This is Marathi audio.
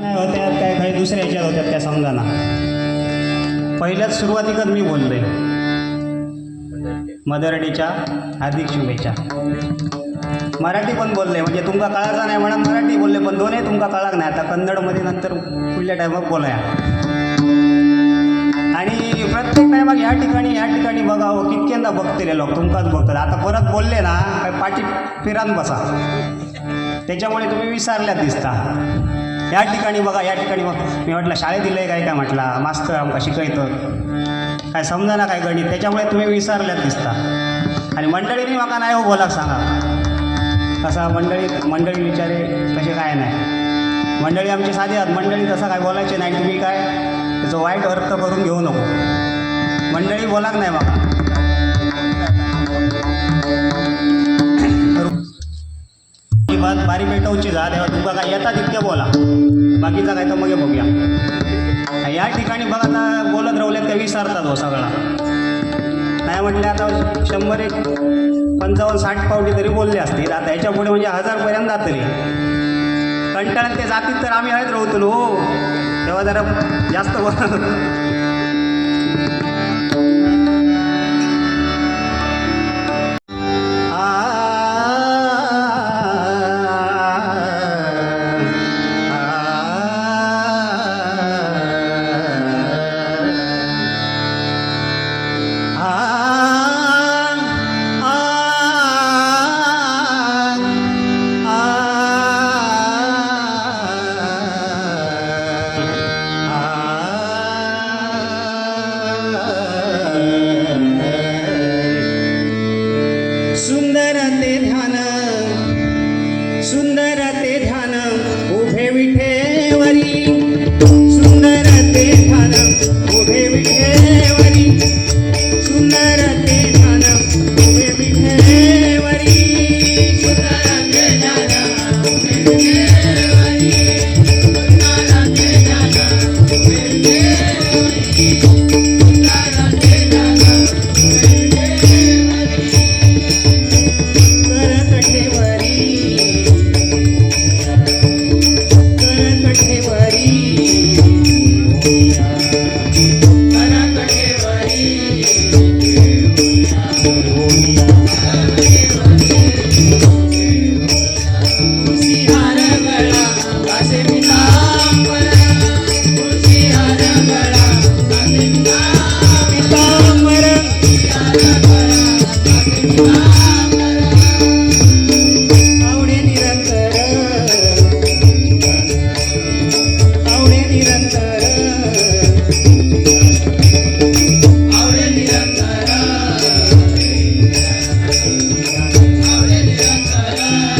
नाही होत्या काय काही दुसऱ्या ह्याच्यात होत्या त्या समजाना. पहिल्याच सुरुवातीकच मी बोललोय. मदर डेच्या हार्दिक शुभेच्छा. मराठी पण बोलले म्हणजे तुमका कळायचा नाही म्हणा मराठी बोलले पण दोन्ही तुमका कळाक नाही. आता कन्नडमध्ये नंतर पुढल्या टायमात बोलाया. आणि प्रत्येक टायमाक ह्या ठिकाणी ह्या ठिकाणी बघावं कितक्यांदा बघतले लोक तुमकाच बघतात आता परत बोलले ना काय पाठी फिरान बसा. त्याच्यामुळे तुम्ही विसरल्यात दिसता. या ठिकाणी बघा या ठिकाणी बघा. मी म्हटलं शाळेत दिलं आहे काय काय? म्हटला मास्तर आमका शिकयतं काय समजा ना काय गणित? त्याच्यामुळे तुम्ही विसरल्यात दिसता. आणि मंडळीने म्हाका नाही हो बोलाक सांगा. कसा मंडळी मंडळी विचारे कसे काय नाही. मंडळी आमची साधी आहात. मंडळी तसं काय बोलायचे नाही तुम्ही काय त्याचं वाईट अर्थ करून घेऊ नको. मंडळी बोलाक नाही माका. बात बारी पेटवची जा तेव्हा तुमका काय येता तितक्या बोला. बाकीचा काय तर मग बघूया. या ठिकाणी बघा आता बोलत राहल्यात का विसरतात हो सगळा. नाही म्हटलं आता शंभर एक पंचावन्न साठ पावटी तरी बोलले असतील. आता याच्यापुढे म्हणजे हजारपर्यंत जातली कंटाळ्यात ते जातील तर आम्ही आहेत राहतो हो. तेव्हा जरा जास्त बोल. सुंदर